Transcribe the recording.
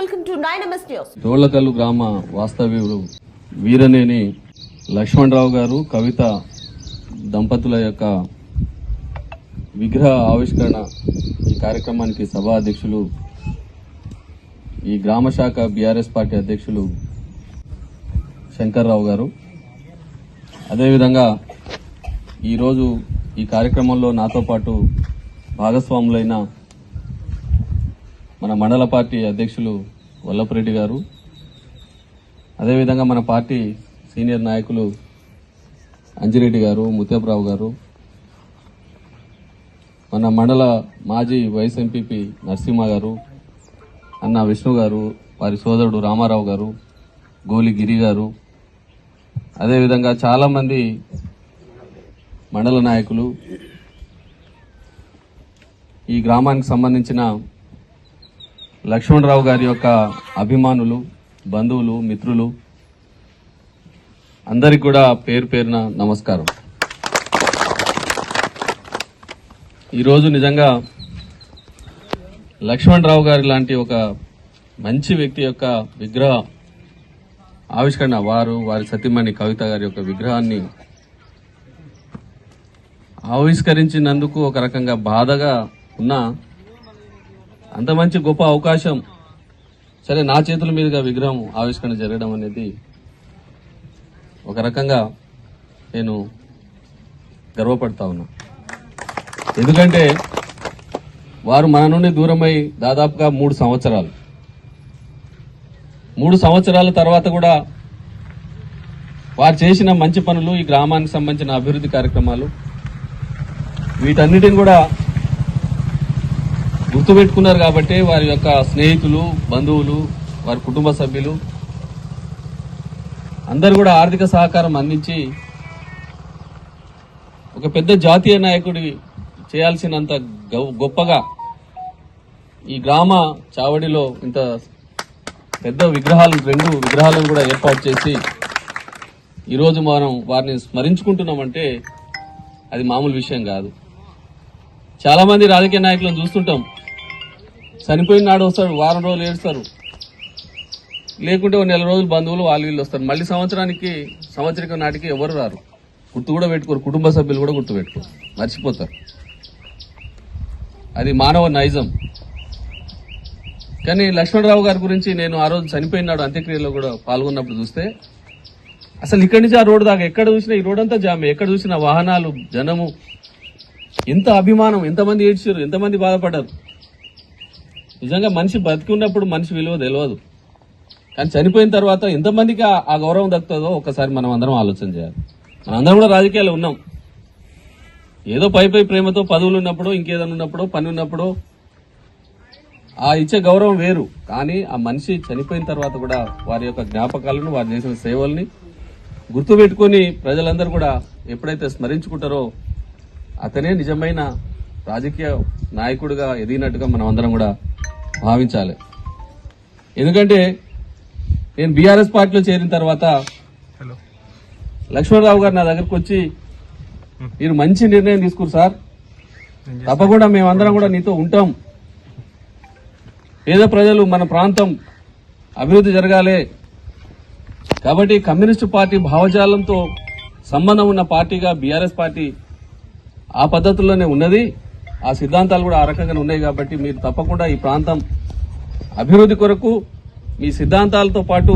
Welcome to news గ్రామ వాస్తవ్యుడు వీరనేని లక్ష్మణరావు గారు కవిత దంపతుల యొక్క విగ్రహ ఆవిష్కరణ ఈ కార్యక్రమానికి సభా అధ్యక్షులు ఈ గ్రామ శాఖ బీఆర్ఎస్ పార్టీ అధ్యక్షులు శంకర్రావు గారు. అదేవిధంగా ఈరోజు ఈ కార్యక్రమంలో నాతో పాటు భాగస్వాములైన మన మండల పార్టీ అధ్యక్షులు వల్లపురెడ్డి గారు. అదేవిధంగా మన పార్టీ సీనియర్ నాయకులు అంజిరెడ్డి గారు ముత్యప్రావు గారు. మన మండల మాజీ వైస్ ఎంపీపీ నరసింహ గారు అన్న విష్ణు గారు వారి సోదరుడు రామారావు గారు గోలి గిరి గారు. అదేవిధంగా చాలామంది మండల నాయకులు. ఈ గ్రామానికి సంబంధించిన లక్ష్మణరావు గారి యొక్క అభిమానులు బంధువులు మిత్రులు అందరికి కూడా పేరు పేరున నమస్కారం. ఈరోజు నిజంగా లక్ష్మణరావు గారి లాంటి ఒక మంచి వ్యక్తి యొక్క విగ్రహ ఆవిష్కరణ వారు వారి సతీమణి కవిత గారి యొక్క విగ్రహాన్ని ఆవిష్కరించినందుకు ఒక రకంగా బాధగా ఉన్నా అంత మంచి గొప్ప అవకాశం. సరే నా చేతుల మీదుగా విగ్రహం ఆవిష్కరణ జరగడం అనేది ఒక రకంగా నేను గర్వపడతా ఉన్నా. ఎందుకంటే వారు మన నుండి దూరమై దాదాపుగా మూడు సంవత్సరాలు. మూడు సంవత్సరాల తర్వాత కూడా వారు చేసిన మంచి పనులు ఈ గ్రామానికి సంబంధించిన అభివృద్ధి కార్యక్రమాలు వీటన్నిటిని కూడా గుర్తుపెట్టుకున్నారు కాబట్టి వారి యొక్క స్నేహితులు బంధువులు వారి కుటుంబ సభ్యులు అందరు కూడా ఆర్థిక సహకారం అందించి ఒక పెద్ద జాతీయ నాయకుడి చేయాల్సినంత గొప్పగా ఈ గ్రామ చావడిలో ఇంత పెద్ద విగ్రహాలు రెండు విగ్రహాలను కూడా ఏర్పాటు చేసి ఈరోజు మనం వారిని స్మరించుకుంటున్నామంటే అది మామూలు విషయం కాదు. చాలామంది రాజకీయ నాయకులను చూస్తుంటాం. చనిపోయిన నాడు వస్తాడు వారం రోజులు ఏడుస్తారు. లేకుంటే ఒక నెల రోజులు బంధువులు వాళ్ళు వీళ్ళు వస్తారు. మళ్ళీ సంవత్సరానికి సంవత్సరం నాటికి ఎవరు రారు. గుర్తు కూడా పెట్టుకోరు. కుటుంబ సభ్యులు కూడా గుర్తు పెట్టుకోరు. మర్చిపోతారు. అది మానవ నైజం. కానీ లక్ష్మణరావు గారి గురించి నేను ఆ రోజు చనిపోయినాడు అంత్యక్రియలో కూడా పాల్గొన్నప్పుడు చూస్తే అసలు ఇక్కడి నుంచి ఆ రోడ్డు దాకా ఎక్కడ చూసినా ఈ రోడ్ అంతా జామే. ఎక్కడ చూసినా వాహనాలు జనము. ఎంత అభిమానం ఎంతమంది ఏడ్చారు ఎంతమంది బాధపడ్డారు. నిజంగా మనిషి బతికి ఉన్నప్పుడు మనిషి విలువ తెలియదు కానీ చనిపోయిన తర్వాత ఎంతమందికి ఆ- గౌరవం దక్కుతుందో ఒకసారి మనం అందరం ఆలోచన చేయాలి. మనందరం కూడా రాజకీయాలు ఉన్నాం. ఏదో పై పై ప్రేమతో పదవులు ఉన్నప్పుడు ఇంకేదైనా ఉన్నప్పుడు పని ఉన్నప్పుడు ఆ ఇచ్చే గౌరవం వేరు. కానీ ఆ మనిషి చనిపోయిన తర్వాత కూడా వారి యొక్క జ్ఞాపకాలను వారు చేసిన సేవల్ని గుర్తుపెట్టుకొని ప్రజలందరూ కూడా ఎప్పుడైతే స్మరించుకుంటారో అతనే నిజమైన రాజకీయ నాయకుడిగా ఎదిగినట్టుగా మనం అందరం కూడా భావించాలి. ఎందుకంటే నేను బీఆర్ఎస్ పార్టీలో చేరిన తర్వాత లక్ష్మణరావు గారు నా దగ్గరకు వచ్చి మీరు మంచి నిర్ణయం తీసుకురు సార్. తప్పకుండా మేమందరం కూడా నీతో ఉంటాం. పేద ప్రజలు మన ప్రాంతం అభివృద్ధి జరగాలి. కాబట్టి కమ్యూనిస్టు పార్టీ భావజాలంతో సంబంధం ఉన్న పార్టీగా బీఆర్ఎస్ పార్టీ ఆ పద్ధతుల్లోనే ఉన్నది. ఆ సిద్ధాంతాలు కూడా ఆ రకంగానే ఉన్నాయి కాబట్టి మీరు తప్పకుండా ఈ ప్రాంతం అభివృద్ధి కొరకు మీ సిద్ధాంతాలతో పాటు